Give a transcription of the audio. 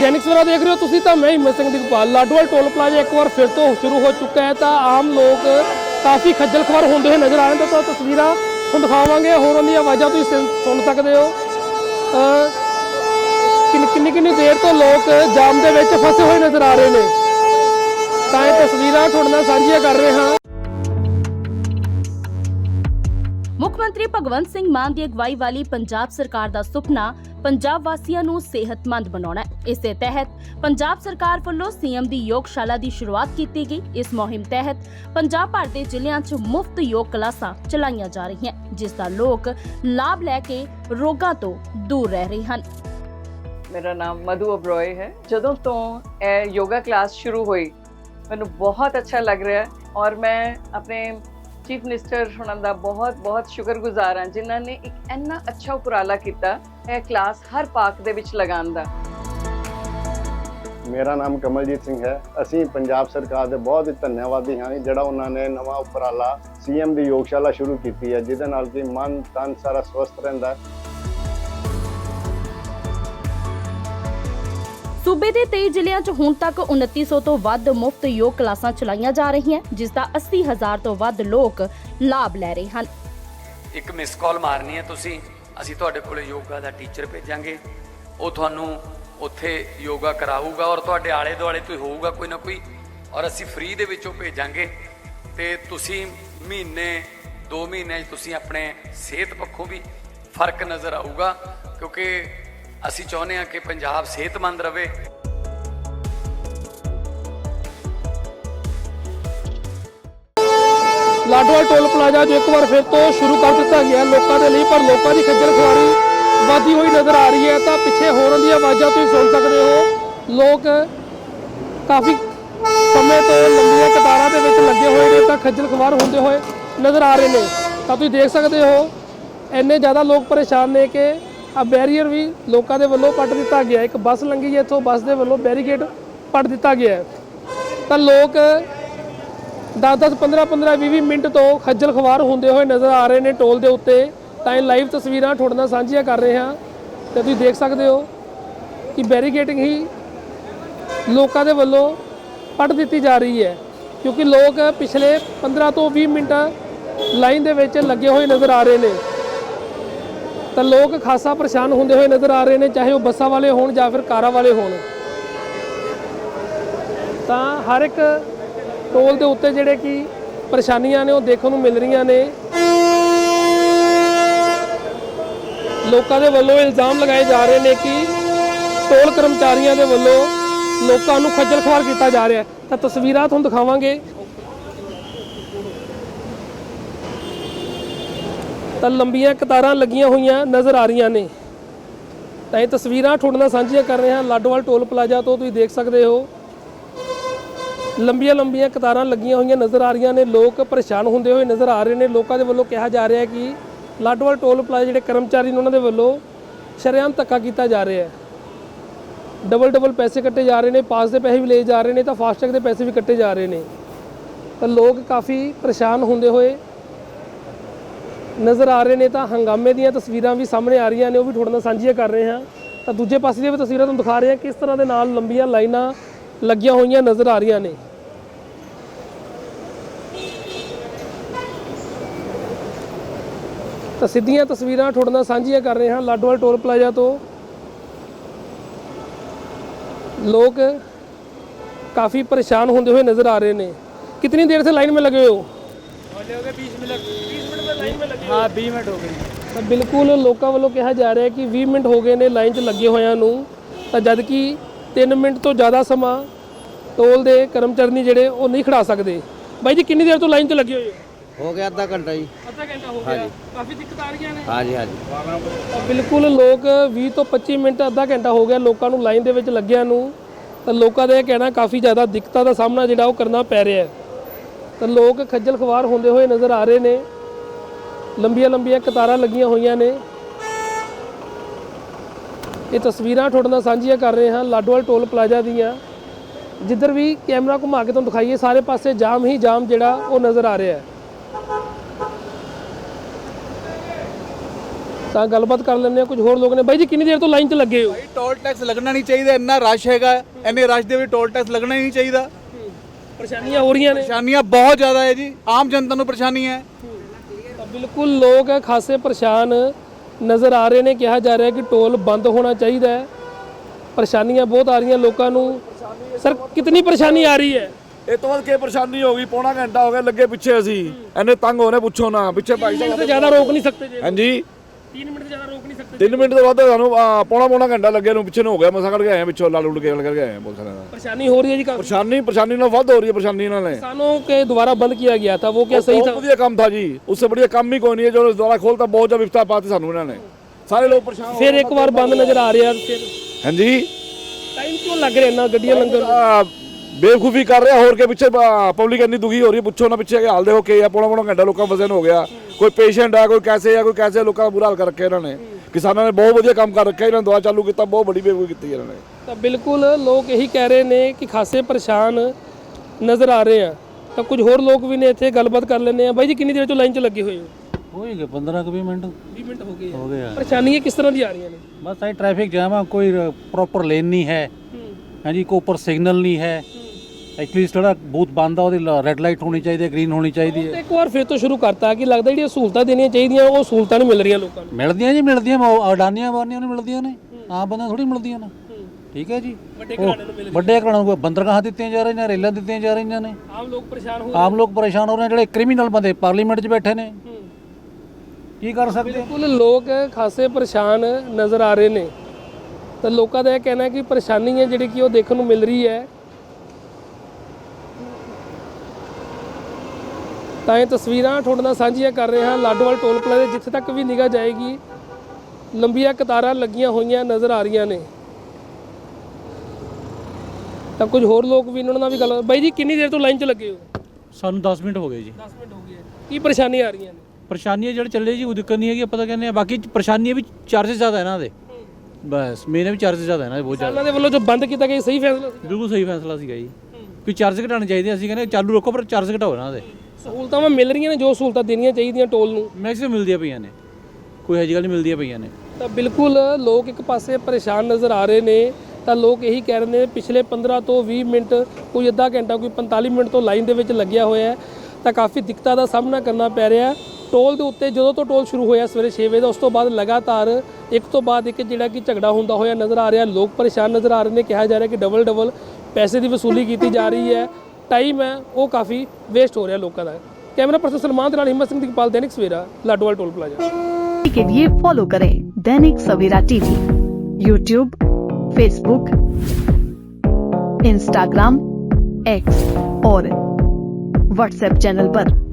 ਦੈਨਿਕ ਸਵੇਰਾ ਦੇਖ ਰਹੇ ਹੋ ਤੁਸੀਂ ਤਾਂ ਮੈਂ ਹਿੰਮਤ ਸਿੰਘ ਦਿਗਪਾਲ ਲਾਡੋਵਾਲ ਟੋਲ ਪਲਾਜ਼ਾ ਇੱਕ ਵਾਰ ਫਿਰ ਤੋਂ ਸ਼ੁਰੂ ਹੋ ਚੁੱਕਾ ਹੈ ਤਾਂ ਆਮ ਲੋਕ ਕਾਫੀ ਖੱਜਲ ਖਵਾਰ ਹੁੰਦੇ ਹੋਏ ਨਜ਼ਰ ਆ ਰਹੇ ਨੇ ਤਾਂ ਤਸਵੀਰਾਂ ਤੁਹਾਨੂੰ ਦਿਖਾਵਾਂਗੇ। ਹੋਰਾਂ ਦੀਆਂ ਆਵਾਜ਼ਾਂ ਤੁਸੀਂ ਸੁਣ- ਸਕਦੇ ਹੋ। ਕਿੰਨੀ ਕਿੰਨੀ ਦੇਰ ਤੋਂ ਲੋਕ ਜਾਮ ਦੇ ਵਿੱਚ ਫਸੇ ਹੋਏ ਨਜ਼ਰ ਆ ਰਹੇ ਨੇ। ਤਾਂ ਇਹ ਤਸਵੀਰਾਂ ਤੁਹਾਡੇ ਨਾਲ ਸਾਂਝੀਆਂ ਕਰ ਰਹੇ ਹਾਂ। ਮੁੱਖ ਮੰਤਰੀ ਭਗਵੰਤ ਸਿੰਘ ਮਾਨ ਦੀ ਅਗਵਾਈ ਵਾਲੀ ਪੰਜਾਬ ਸਰਕਾਰ ਦਾ ਸੁਪਨਾ ਪੰਜਾਬ ਵਾਸੀਆਂ ਨੂੰ ਸਿਹਤਮੰਦ ਬਣਾਉਣਾ ਹੈ। ਇਸ ਦੇ ਤਹਿਤ ਪੰਜਾਬ ਸਰਕਾਰ ਵੱਲੋਂ ਸੀਐਮ ਦੀ ਯੋਗਸ਼ਾਲਾ ਦੀ ਸ਼ੁਰੂਆਤ ਕੀਤੀ ਗਈ। ਇਸ ਮੁਹਿੰਮ ਤਹਿਤ ਪੰਜਾਬ ਭਰ ਦੇ ਜ਼ਿਲ੍ਹਿਆਂ 'ਚ ਮੁਫਤ ਯੋਗ ਕਲਾਸਾਂ ਚਲਾਈਆਂ ਜਾ ਰਹੀਆਂ ਜਿਸ ਦਾ ਲੋਕ ਲਾਭ ਲੈ ਕੇ ਰੋਗਾਂ ਤੋਂ ਦੂਰ ਰਹਿ ਰਹੇ ਹਨ। ਮੇਰਾ ਨਾਮ ਮਧੂ ਅਬਰੋਏ ਹੈ। ਜਦੋਂ ਤੋਂ ਇਹ ਯੋਗਾ ਕਲਾਸ ਸ਼ੁਰੂ ਹੋਈ, ਮੈਨੂੰ ਬਹੁਤ ਅੱਛਾ ਲੱਗ ਰਿਹਾ ਹੈ ਔਰ ਮੈਂ ਆਪਣੇ ਚੀਫ ਮਿਨਿਸਟਰ ਹੁਣਾਂ ਦਾ ਬਹੁਤ ਬਹੁਤ ਸ਼ੁਕਰਗੁਜ਼ਾਰ ਹਾਂ, ਜਿਨ੍ਹਾਂ ਨੇ ਇੱਕ ਇੰਨਾ ਅੱਛਾ ਉਪਰਾਲਾ ਕੀਤਾ ਇਹ ਕਲਾਸ ਹਰ ਪਾਰਕ ਦੇ ਵਿੱਚ ਲਗਾਉਣ ਦਾ। ਮੇਰਾ ਨਾਮ ਕਮਲਜੀਤ ਸਿੰਘ ਹੈ। ਅਸੀਂ ਪੰਜਾਬ ਸਰਕਾਰ ਦੇ ਬਹੁਤ ਹੀ ਧੰਨਵਾਦੀ ਹਾਂ ਜਿਹੜਾ ਉਹਨਾਂ ਨੇ ਨਵਾਂ ਉਪਰਾਲਾ ਸੀਐਮ ਦੀ ਯੋਗਸ਼ਾਲਾ ਸ਼ੁਰੂ ਕੀਤੀ ਹੈ, ਜਿਹਦੇ ਨਾਲ ਕਿ ਮਨ, ਤਨ ਸਾਰਾ ਸਵਸਥ ਰਹਿੰਦਾ ਹੈ। ਸੂਬੇ ਦੇ 23 ਜ਼ਿਲ੍ਹਿਆਂ 'ਚ ਹੁਣ ਤੱਕ 2900 ਤੋਂ ਵੱਧ ਮੁਫਤ ਯੋਗ ਕਲਾਸਾਂ ਚਲਾਈਆਂ ਜਾ ਰਹੀਆਂ, ਜਿਸ ਦਾ 80000 ਤੋਂ ਵੱਧ ਲੋਕ ਲਾਭ ਲੈ ਰਹੇ ਹਨ। ਇੱਕ ਮਿਸ ਕਾਲ ਮਾਰਨੀ ਹੈ ਤੁਸੀਂ। ਅਸੀਂ ਤੁਹਾਡੇ ਕੋਲ ਯੋਗਾ ਦਾ ਟੀਚਰ ਭੇਜਾਂਗੇ। ਉਹ ਤੁਹਾਨੂੰ ਉੱਥੇ ਯੋਗਾ ਕਰਾਊਗਾ ਔਰ ਤੁਹਾਡੇ ਆਲੇ ਦੁਆਲੇ ਤੋਂ ਹੋਊਗਾ ਕੋਈ ਨਾ ਕੋਈ। ਔਰ ਅਸੀਂ ਫ੍ਰੀ ਦੇ ਵਿੱਚੋਂ ਭੇਜਾਂਗੇ। ਤੇ ਤੁਸੀਂ ਮਹੀਨੇ 2 ਮਹੀਨੇ 'ਚ ਤੁਸੀਂ ਆਪਣੇ ਸਿਹਤ ਪੱਖੋਂ ਵੀ ਫ਼ਰਕ ਨਜ਼ਰ ਆਊਗਾ। ਕਿਉਂਕਿ ਅਸੀਂ ਚਾਹੁੰਦੇ ਹਾਂ ਕਿ ਪੰਜਾਬ ਸਿਹਤਮੰਦ ਰਵੇ। ਲਾਡੋਵਾਲ ਟੋਲ ਪਲਾਜ਼ਾ ਜੋ ਇੱਕ ਵਾਰ ਫਿਰ ਤੋਂ ਸ਼ੁਰੂ ਕਰ ਦਿੱਤਾ ਗਿਆ ਲੋਕਾਂ ਦੇ ਲਈ, ਪਰ ਲੋਕਾਂ ਦੀ ਖੱਜਲ ਖੁਆਰੀ ਵਧਦੀ ਹੋਈ ਨਜ਼ਰ ਆ ਰਹੀ ਹੈ। ਤਾਂ ਪਿੱਛੇ ਹੋਰਾਂ ਦੀਆਂ ਆਵਾਜ਼ਾਂ ਤੁਸੀਂ ਸੁਣ ਸਕਦੇ ਹੋ। ਲੋਕ ਕਾਫੀ ਸਮੇਂ ਤੋਂ ਲੰਬੀਆਂ ਕਤਾਰਾਂ ਦੇ ਵਿੱਚ ਲੱਗੇ ਹੋਏ ਨੇ, ਤਾਂ ਖੱਜਲ ਖੁਆਰ ਹੁੰਦੇ ਹੋਏ ਨਜ਼ਰ ਆ ਰਹੇ ਨੇ। ਤਾਂ ਤੁਸੀਂ ਦੇਖ ਸਕਦੇ ਹੋ, ਇੰਨੇ ਜ਼ਿਆਦਾ ਲੋਕ ਪਰੇਸ਼ਾਨ ਨੇ ਕਿ ਆ ਬੈਰੀਅਰ ਵੀ ਲੋਕਾਂ ਦੇ ਵੱਲੋਂ ਪੱਟ ਦਿੱਤਾ ਗਿਆ ਇੱਕ ਬੱਸ ਲੰਘੀ ਹੈ, ਇੱਥੋਂ ਬੱਸ ਦੇ ਵੱਲੋਂ ਬੈਰੀਕੇਡ ਪੱਟ ਦਿੱਤਾ ਗਿਆ ਹੈ। ਤਾਂ ਲੋਕ 10-10 15-15 20-20 ਮਿੰਟ ਤੋਂ ਖੱਜਲ ਖਵਾਰ ਹੁੰਦੇ ਹੋਏ ਨਜ਼ਰ ਆ ਰਹੇ ਨੇ ਟੋਲ ਦੇ ਉੱਤੇ। ਤਾਂ ਇਹ ਲਾਈਵ ਤਸਵੀਰਾਂ ਤੁਹਾਡੇ ਨਾਲ ਸਾਂਝੀਆਂ ਕਰ ਰਹੇ ਹਾਂ। ਤੇ ਤੁਸੀਂ ਦੇਖ ਸਕਦੇ ਹੋ ਕਿ ਬੈਰੀਕੇਡਿੰਗ ਹੀ ਲੋਕਾਂ ਦੇ ਵੱਲੋਂ ਪੱਟ ਦਿੱਤੀ ਜਾ ਰਹੀ ਹੈ। ਕਿਉਂਕਿ ਲੋਕ ਪਿਛਲੇ 15 ਤੋਂ 20 ਮਿੰਟ ਲਾਈਨ ਦੇ ਵਿੱਚ ਲੱਗੇ ਹੋਏ ਨਜ਼ਰ ਆ ਰਹੇ ਨੇ। ਤਾਂ ਲੋਕ ਖਾਸਾ ਪਰੇਸ਼ਾਨ ਹੁੰਦੇ ਹੋਏ ਨਜ਼ਰ ਆ ਰਹੇ ਨੇ, ਚਾਹੇ ਉਹ ਬੱਸਾਂ ਵਾਲੇ ਹੋਣ ਜਾਂ ਫਿਰ ਕਾਰਾਂ ਵਾਲੇ ਹੋਣ। ਤਾਂ ਹਰ ਇੱਕ ਟੋਲ ਦੇ ਉੱਤੇ ਜਿਹੜੇ ਕਿ ਪਰੇਸ਼ਾਨੀਆਂ ਨੇ, ਉਹ ਦੇਖਣ ਨੂੰ ਮਿਲ ਰਹੀਆਂ ਨੇ। ਲੋਕਾਂ ਦੇ ਵੱਲੋਂ ਇਲਜ਼ਾਮ ਲਗਾਏ ਜਾ ਰਹੇ ਨੇ ਕਿ ਟੋਲ ਕਰਮਚਾਰੀਆਂ ਦੇ ਵੱਲੋਂ ਲੋਕਾਂ ਨੂੰ ਖੱਜਲ ਖੁਆਰ ਕੀਤਾ ਜਾ ਰਿਹਾ ਹੈ। ਤਾਂ ਤਸਵੀਰਾਂ ਤੁਹਾਨੂੰ ਦਿਖਾਵਾਂਗੇ। ਤਾਂ ਲੰਬੀਆਂ ਕਤਾਰਾਂ ਲੱਗੀਆਂ ਹੋਈਆਂ ਨਜ਼ਰ ਆ ਰਹੀਆਂ ਨੇ। ਤਾਂ ਇਹ ਤਸਵੀਰਾਂ ਤੁਹਾਡੇ ਨਾਲ ਸਾਂਝੀਆਂ ਕਰ ਰਹੇ ਹਾਂ ਲਾਡੋਵਾਲ ਟੋਲ ਪਲਾਜ਼ਾ ਤੋਂ, ਤੁਸੀਂ ਦੇਖ ਸਕਦੇ ਹੋ। ਲੰਬੀਆਂ ਲੰਬੀਆਂ ਕਤਾਰਾਂ ਲੱਗੀਆਂ ਹੋਈਆਂ ਨਜ਼ਰ ਆ ਰਹੀਆਂ ਨੇ। ਲੋਕ ਪਰੇਸ਼ਾਨ ਹੁੰਦੇ ਹੋਏ ਨਜ਼ਰ ਆ ਰਹੇ ਨੇ। ਲੋਕਾਂ ਦੇ ਵੱਲੋਂ ਕਿਹਾ ਜਾ ਰਿਹਾ ਹੈ ਕਿ ਲਾਡੋਵਾਲ ਟੋਲ ਪਲਾਜ਼ਾ ਜਿਹੜੇ ਕਰਮਚਾਰੀ ਨੇ, ਉਹਨਾਂ ਦੇ ਵੱਲੋਂ ਸ਼ਰੇਆਮ ਧੱਕਾ ਕੀਤਾ ਜਾ ਰਿਹਾ ਹੈ। ਡਬਲ ਡਬਲ ਪੈਸੇ ਕੱਟੇ ਜਾ ਰਹੇ ਨੇ, ਪਾਸ ਦੇ ਪੈਸੇ ਵੀ ਲਏ ਜਾ ਰਹੇ ਨੇ, ਤਾਂ ਫਾਸਟੈਗ ਦੇ ਪੈਸੇ ਵੀ ਕੱਟੇ ਜਾ ਰਹੇ ਨੇ। ਤਾਂ ਲੋਕ ਕਾਫੀ ਪਰੇਸ਼ਾਨ ਹੁੰਦੇ ਹੋਏ ਨਜ਼ਰ ਆ ਰਹੇ ਨੇ ਤਾਂ ਹੰਗਾਮੇ ਦੀਆਂ ਤਸਵੀਰਾਂ ਵੀ ਸਾਹਮਣੇ ਆ ਰਹੀਆਂ ਨੇ, ਉਹ ਵੀ ਤੁਹਾਡੇ ਨਾਲ ਸਾਂਝੀਆਂ ਕਰ ਰਹੇ ਹਾਂ। ਤਾਂ ਦੂਜੇ ਪਾਸੇ ਦੀਆਂ ਵੀ ਤਸਵੀਰਾਂ ਤੁਹਾਨੂੰ ਦਿਖਾ ਰਹੇ ਹਾਂ, ਕਿਸ ਤਰ੍ਹਾਂ ਦੇ ਨਾਲ ਲੰਬੀਆਂ ਲਾਈਨਾਂ ਲੱਗੀਆਂ ਹੋਈਆਂ ਨਜ਼ਰ ਆ ਰਹੀਆਂ ਨੇ। ਤਾਂ ਸਿੱਧੀਆਂ ਤਸਵੀਰਾਂ ਤੁਹਾਡੇ ਨਾਲ ਸਾਂਝੀਆਂ ਕਰ ਰਹੇ ਹਾਂ, ਲਾਡੋਵਾਲ ਟੋਲ ਪਲਾਜ਼ਾ ਤੋਂ। ਲੋਕ ਕਾਫੀ ਪਰੇਸ਼ਾਨ ਹੁੰਦੇ ਹੋਏ ਨਜ਼ਰ ਆ ਰਹੇ ਨੇ। ਕਿੰਨੀ ਦੇਰ ਸੇ ਲਾਈਨ ਮੇ ਲੱਗੇ ਹੋ? ਹੋ 20 ਮਿੰਟ ਹਾਂ ਮਿੰਟ ਹੋ ਗਏ ਤਾਂ ਬਿਲਕੁਲ ਲੋਕਾਂ ਵੱਲੋਂ ਕਿਹਾ ਜਾ ਰਿਹਾ ਕਿ 20 ਮਿੰਟ ਹੋ ਗਏ ਨੇ ਲਾਈਨ 'ਚ ਲੱਗੇ ਹੋਇਆਂ ਨੂੰ। ਤਾਂ ਜਦ ਕਿ 3 ਮਿੰਟ ਤੋਂ ਜ਼ਿਆਦਾ ਸਮਾਂ ਟੋਲ ਦੇ ਕਰਮਚਾਰੀ ਜਿਹੜੇ ਉਹ ਨਹੀਂ ਖੜਾ ਸਕਦੇ। ਬਾਈ ਜੀ ਕਿੰਨੀ ਦੇਰ ਤੋਂ ਲਾਈਨ 'ਚ ਲੱਗੇ ਹੋਏ ਹੋ? ਗਿਆ ਅੱਧਾ ਘੰਟਾ ਜੀ। ਅੱਧਾ ਘੰਟਾ ਹੋ ਗਿਆ। ਕਾਫੀ ਦਿੱਕਤ ਆ ਰਹੀਆਂ ਨੇ। ਹਾਂਜੀ ਹਾਂਜੀ। ਬਿਲਕੁਲ ਲੋਕ 20 ਤੋਂ 25 ਮਿੰਟ ਅੱਧਾ ਘੰਟਾ ਹੋ ਗਿਆ ਲੋਕਾਂ ਨੂੰ ਲਾਈਨ ਦੇ ਵਿੱਚ ਲੱਗਿਆਂ ਨੂੰ। ਤਾਂ ਲੋਕਾਂ ਦਾ ਇਹ ਕਹਿਣਾ ਕਾਫੀ ਜ਼ਿਆਦਾ ਦਿੱਕਤਾਂ ਦਾ ਸਾਹਮਣਾ ਜਿਹੜਾ ਉਹ ਕਰਨਾ ਪੈ ਰਿਹਾ ਹੈ। ਤਾਂ ਲੋਕ ਖੱਜਲ ਖਵਾਰ ਹੁੰਦੇ ਹੋਏ ਨਜ਼ਰ ਆ ਰਹੇ ਨੇ। ਲੰਬੀਆਂ ਲੰਬੀਆਂ ਕਤਾਰਾਂ ਲੱਗੀਆਂ ਹੋਈਆਂ ਨੇ। ਇਹ ਤਸਵੀਰਾਂ ਤੁਹਾਡੇ ਨਾਲ ਸਾਂਝੀਆਂ ਕਰ ਰਹੇ ਹਾਂ ਲਾਡੋਵਾਲ ਟੋਲ ਪਲਾਜ਼ਾ ਦੀਆਂ। ਜਿੱਧਰ ਵੀ ਕੈਮਰਾ ਘੁਮਾ ਕੇ ਤੁਹਾਨੂੰ ਦਿਖਾਈਏ ਸਾਰੇ ਪਾਸੇ ਜਾਮ ਹੀ ਜਾਮ ਜਿਹੜਾ ਉਹ ਨਜ਼ਰ ਆ ਰਿਹਾ ਹੈ। ਤਾਂ ਗੱਲਬਾਤ ਕਰ ਲੈਂਦੇ ਆ ਕੁਝ ਹੋਰ ਲੋਕ ਨੇ। ਬਾਈ ਜੀ ਕਿੰਨੀ ਦੇਰ ਤੋਂ ਲਾਈਨ 'ਚ ਲੱਗੇ ਹੋ? ਟੋਲ ਟੈਕਸ ਲੱਗਣਾ ਨਹੀਂ ਚਾਹੀਦਾ ਇੰਨਾ ਰਸ਼ ਹੈਗਾ। ਇੰਨੇ ਰਸ਼ ਦੇ ਵਿੱਚ ਟੋਲ ਟੈਕਸ ਲੱਗਣਾ ਹੀ ਨਹੀਂ ਚਾਹੀਦਾ। ਪਰੇਸ਼ਾਨੀਆਂ ਹੋ ਰਹੀਆਂ ਨੇ। ਪਰੇਸ਼ਾਨੀਆਂ ਬਹੁਤ ਜ਼ਿਆਦਾ ਹੈ ਜੀ। ਆਮ ਜਨਤਾ ਨੂੰ ਪਰੇਸ਼ਾਨੀ ਹੈ। ਬਿਲਕੁਲ ਲੋਕ ਖਾਸੇ ਪਰੇਸ਼ਾਨ ਨਜ਼ਰ ਆ ਰਹੇ ਨੇ ਕਿਹਾ ਜਾ ਰਿਹਾ ਕਿ ਟੋਲ ਬੰਦ ਹੋਣਾ ਚਾਹੀਦਾ ਹੈ। ਪਰੇਸ਼ਾਨੀਆਂ ਬਹੁਤ ਆ ਰਹੀਆਂ ਲੋਕਾਂ ਨੂੰ। ਸਰ ਕਿਤਨੀ ਪਰੇਸ਼ਾਨੀ ਆ ਰਹੀ ਹੈ? ਇਹ ਤੋਂ ਬਾਅਦ ਕੀ ਪਰੇਸ਼ਾਨੀ ਹੋ ਗਈ? ਪੌਣਾ ਘੰਟਾ ਹੋ ਗਿਆ ਲੱਗੇ ਪਿੱਛੇ ਅਸੀਂ। ਐਨੇ ਤੰਗ ਹੋਣੇ ਪੁੱਛੋ ਨਾ। ਪਿੱਛੇ ਭਾਈ ਸਾਹਿਬ ਜ਼ਿਆਦਾ ਰੋਕ ਨਹੀਂ ਸਕਦੇ ਜੀ। ਹਾਂਜੀ। 3 ਮਿੰਟ ਤੋਂ ਜ਼ਿਆਦਾ ਰੋਕ ਨਹੀਂ ਸਕਦੇ 3 ਮਿੰਟ ਤੋਂ ਵੱਧ ਸਾਨੂੰ ਆ, ਪੌਣਾ ਪੌਣਾ ਘੰਟਾ ਲੱਗੇ ਨੂੰ ਪਿੱਛੇ ਨੂੰ ਹੋ ਗਿਆ ਮਸਾ ਕੱਢ ਕੇ ਆਏ ਹਾਂ ਪਿੱਛੋਂ ਲਾਲ ਉੜ ਕੇ ਕੱਢ ਕੇ ਆਏ ਹਾਂ ਪੁਲਿਸ ਵਾਲਿਆਂ ਦਾ ਪਰੇਸ਼ਾਨੀ ਹੋ ਰਹੀ ਹੈ ਜੀ ਕਾਫੀ परेशानी परेशानी ना ਵੱਧ ਹੋ ਰਹੀ है परेशानी ਇਹਨਾਂ ਨੇ किसानों के द्वारा बंद किया गया था वो क्या सही ਬਹੁਤ था ਵਧੀਆ ਕੰਮ था जी उससे बढ़िया काम ही कोई नहीं है जो ਦੁਆਰਾ ਖੋਲਤਾ ਬਹੁਤ ਜ਼ਿਆਦਾ ਵਿਫਤਾ ਪਾਤੀ ਸਾਨੂੰ ਇਹਨਾਂ ਨੇ ਸਾਰੇ ਲੋਕ ਪਰੇਸ਼ਾਨ ਹੋ फिर एक बार बंद नजर आ रहा है फिर ਹਾਂਜੀ टाइम क्यों लग रहे हैं ना गड्डियां लंगर ਆ, ਬੇਵਕੂਫੀ ਕਰ ਰਿਹਾ ਹੋਰ ਕੇ ਪਿੱਛੇ ਪਬਲਿਕ ਇੰਨੀ ਦੁਖੀ ਹੋ ਰਹੀ ਹੈ ਪੁੱਛੋ ਨਾ ਪਿੱਛੇ ਹਾਲ ਦੇਖੋ ਕੀ ਆ ਪੌਣਾ ਪੌਣਾ ਘੰਟਾ ਲੋਕਾਂ ਵਜ਼ਨ ਹੋ ਗਿਆ ਕੋਈ ਪੇਸ਼ੈਂਟ ਆ ਕੋਈ ਕੈਸੇ ਆ ਕੋਈ ਕੈਸੇ ਲੋਕਾਂ ਦਾ ਬੁਰਾ ਹਾਲ ਕਰ ਰੱਖਿਆ ਇਹਨਾਂ ਨੇ। ਕਿਸਾਨਾਂ ਨੇ ਬਹੁਤ ਵਧੀਆ ਕੰਮ ਕਰ ਰੱਖਿਆ ਇਹਨਾਂ ਨੇ ਦੁਆ ਚਾਲੂ ਕੀਤਾ ਬਹੁਤ ਵੱਡੀ ਬੇਵਕੂਫੀ ਕੀਤੀ ਇਹਨਾਂ ਨੇ। ਤਾਂ ਬਿਲਕੁਲ ਲੋਕ ਇਹੀ ਕਹਿ ਰਹੇ ਨੇ ਕਿ ਖਾਸੇ ਪਰੇਸ਼ਾਨ ਨਜ਼ਰ ਆ ਰਹੇ ਆ। ਤਾਂ ਕੁਝ ਹੋਰ ਲੋਕ ਵੀ ਨੇ ਇੱਥੇ ਗੱਲਬਾਤ ਕਰ ਲੈਂਦੇ ਆ। ਬਾਈ ਜੀ ਕਿੰਨੀ ਦੇਰ ਤੋਂ ਲਾਈਨ 'ਚ ਲੱਗੇ ਹੋਏ ਹੋ? ਹੋਏਗੇ 15 ਕੁ ਵੀਹ ਮਿੰਟ। 20 ਮਿੰਟ ਹੋ ਗਏ ਹੋ ਗਏ ਆ। ਪਰੇਸ਼ਾਨੀਆਂ ਕਿਸ ਤਰ੍ਹਾਂ ਦੀ ਆ ਰਹੀਆਂ ਨੇ? ਬਸ ਆਈ ਟ੍ਰੈਫਿਕ ਜਾਮ ਆ ਕੋਈ ਪ੍ਰੋਪਰ ਲੇਨ ਨਹੀਂ ਹੈ। ਹਾਂਜੀ ਕੋਈ ਉੱਪਰ ਸਿਗਨਲ ਨਹੀਂ ਹੈ। ਐਟਲੀਸਟ ਜਿਹੜਾ ਬੂਥ ਬੰਦ ਆ ਉਹਦੀ ਰੈੱਡ ਲਾਈਟ ਹੋਣੀ ਚਾਹੀਦੀ ਹੈ ਗ੍ਰੀਨ ਹੋਣੀ ਚਾਹੀਦੀ ਹੈ। ਇੱਕ ਵਾਰ ਫਿਰ ਤੋਂ ਸ਼ੁਰੂ ਕਰਤਾ ਕਿ ਲੱਗਦਾ ਜਿਹੜੀਆਂ ਸਹੂਲਤਾਂ ਦੇਣੀਆਂ ਚਾਹੀਦੀਆਂ ਉਹ ਸਹੂਲਤਾਂ ਨਹੀਂ ਮਿਲ ਰਹੀਆਂ ਲੋਕਾਂ ਨੂੰ। ਮਿਲਦੀਆਂ ਜੀ ਮਿਲਦੀਆਂ ਅਡਾਨੀਆਂ ਬਾਨੀਆਂ ਨੂੰ ਮਿਲਦੀਆਂ ਨੇ। ਆਮ ਬੰਦਿਆਂ ਥੋੜੀ ਮਿਲਦੀਆਂ ਨੇ। ਠੀਕ ਹੈ ਜੀ। ਉਹ ਵੱਡੇ ਘਰਾਣਿਆਂ ਨੂੰ ਬੰਦਰਗਾਹਾਂ ਦਿੱਤੀਆਂ ਜਾ ਰਹੀਆਂ ਰੇਲਾਂ ਦਿੱਤੀਆਂ ਜਾ ਰਹੀਆਂ ਨੇ। ਆਮ ਲੋਕ ਪਰੇਸ਼ਾਨ ਹੋ ਆਮ ਲੋਕ ਪਰੇਸ਼ਾਨ ਹੋ ਰਹੇ ਨੇ ਜਿਹੜੇ ਕ੍ਰਿਮੀਨਲ ਬੰਦੇ ਪਾਰਲੀਮੈਂਟ 'ਚ ਬੈਠੇ ਨੇ। ਕੀ ਕਰ ਸਕਦੇ? ਬਿਲਕੁਲ ਲੋਕ ਖਾਸੇ ਪਰੇਸ਼ਾਨ ਨਜ਼ਰ ਆ ਰਹੇ ਨੇ। ਤਾਂ ਲੋਕਾਂ ਦਾ ਇਹ ਕਹਿਣਾ ਹੈ ਕਿ ਪਰੇਸ਼ਾਨੀ ਹੈ ਜਿਹੜੀ ਕਿ ਉਹ ਦੇਖਣ ਨੂੰ ਮਿਲ ਰਹੀ ਹੈ। ਤਾਂ ਇਹ ਤਸਵੀਰਾਂ ਤੁਹਾਡੇ ਨਾਲ ਸਾਂਝੀਆਂ ਕਰ ਰਹੇ ਹਾਂ। ਲਾਡੋਵਾਲ ਟੋਲ ਪਲਾਜ਼ਾ ਜਿੱਥੇ ਤੱਕ ਵੀ ਨਿਗਾਹ ਜਾਏਗੀ ਲੰਬੀਆਂ ਕਤਾਰਾਂ ਲੱਗੀਆਂ ਹੋਈਆਂ ਨਜ਼ਰ ਆ ਰਹੀਆਂ ਨੇ। ਤਾਂ ਕੁਝ ਹੋਰ ਲੋਕ ਵੀ ਇਹਨਾਂ ਨਾਲ ਵੀ ਗੱਲ ਬਾਈ ਜੀ ਕਿੰਨੀ ਦੇਰ ਤੋਂ ਲਾਈਨ 'ਚ ਲੱਗੇ ਹੋ? ਸਾਨੂੰ 10 ਮਿੰਟ ਹੋ ਗਏ ਜੀ। 10 ਮਿੰਟ ਹੋ ਗਏ। ਕੀ ਪਰੇਸ਼ਾਨੀ ਆ ਰਹੀਆਂ ਨੇ? ਪਰੇਸ਼ਾਨੀਆਂ ਜਿਹੜੇ ਚੱਲੇ ਜੀ ਉਹ ਦਿੱਕਤ ਨਹੀਂ ਹੈਗੀ ਆਪਾਂ ਤਾਂ ਕਹਿੰਦੇ ਆ ਬਾਕੀ ਪਰੇਸ਼ਾਨੀਆਂ ਵੀ ਚਾਰਜਸ ਜ਼ਿਆਦਾ ਇਹਨਾਂ ਦੇ। ਬਸ ਮੇਰੇ ਵੀ ਚਾਰਜਸ ਜ਼ਿਆਦਾ ਇਹਨਾਂ ਦੇ ਬਹੁਤ ਜ਼ਿਆਦਾ। ਇਹਨਾਂ ਦੇ ਵੱਲੋਂ ਜੋ ਬੰਦ ਕੀਤਾ ਗਿਆ ਸਹੀ ਫੈਸਲਾ ਸੀ? ਬਿਲਕੁਲ ਸਹੀ ਫੈਸਲਾ ਸੀਗਾ ਜੀ। ਕੋਈ ਚਾਰਜ ਘਟਾਉਣੇ ਚਾਹੀਦੇ ਅਸੀਂ ਕਹਿੰਦੇ ਚਾਲੂ ਰੱਖੋ ਪਰ ਚਾਰਜ ਘਟਾਓ ਇਹਨਾਂ ਦੇ। ਸਹੂਲਤਾਂ ਮਿਲ ਰਹੀਆਂ ਨੇ ਜੋ ਸਹੂਲਤਾਂ ਦੇਣੀਆਂ ਚਾਹੀਦੀਆਂ ਟੋਲ ਨੂੰ। ਮੈਕਸਿਮਮ ਮਿਲਦੀਆਂ ਪਈਆਂ ਨੇ। ਕੋਈ ਅਜਿਹੀ ਗੱਲ ਨਹੀਂ ਮਿਲਦੀਆਂ ਪਈਆਂ ਨੇ। ਤਾਂ ਬਿਲਕੁਲ ਲੋਕ ਇੱਕ ਪਾਸੇ ਪਰੇਸ਼ਾਨ ਨਜ਼ਰ ਆ ਰਹੇ ਨੇ ਤਾਂ ਲੋਕ ਇਹੀ ਕਹਿ ਰਹੇ ਨੇ ਪਿਛਲੇ 15 ਤੋਂ 20 ਮਿੰਟ ਕੋਈ ਅੱਧਾ ਘੰਟਾ ਕੋਈ 45 ਮਿੰਟ ਤੋਂ ਲਾਈਨ ਦੇ ਵਿੱਚ ਲੱਗਿਆ ਹੋਇਆ ਹੈ ਤਾਂ ਕਾਫੀ ਦਿੱਕਤਾਂ ਦਾ ਸਾਹਮਣਾ ਕਰਨਾ ਪੈ ਰਿਹਾ ਟੋਲ ਦੇ ਉੱਤੇ ਜਦੋਂ ਤੋਂ ਟੋਲ ਸ਼ੁਰੂ ਹੋਇਆ ਸਵੇਰੇ 6 ਵਜੇ ਦਾ ਉਸ ਤੋਂ ਬਾਅਦ ਲਗਾਤਾਰ ਇੱਕ ਤੋਂ ਬਾਅਦ ਇੱਕ ਜਿਹੜਾ ਕਿ ਝਗੜਾ ਹੁੰਦਾ ਹੋਇਆ ਨਜ਼ਰ ਆ ਰਿਹਾ ਲੋਕ ਪਰੇਸ਼ਾਨ ਨਜ਼ਰ ਆ ਰਹੇ ਨੇ ਕਿਹਾ ਜਾ ਰਿਹਾ ਕਿ ਡਬਲ ਡਬਲ ਪੈਸੇ ਦੀ ਵਸੂਲੀ ਕੀਤੀ ਜਾ ਰਹੀ ਹੈ ਟਾਈਮ ਹੈ ਉਹ ਕਾਫੀ ਵੇਸਟ ਹੋ ਰਿਹਾ ਲੋਕਾਂ ਦਾ ਕੈਮਰਾ ਪਰਸਨ ਸਲਮਾਨ ਦੇ ਨਾਲ ਹਿੰਮਤ ਸਿੰਘ ਦੀਪਾਲ ਦੈਨਿਕ ਸਵੇਰਾ ਲਾਡੋਵਾਲ ਟੋਲ ਪਲਾਜ਼ਾ के लिए फॉलो करें Dainik Savera TV YouTube Facebook Instagram X और व्हाट्सएप चैनल पर।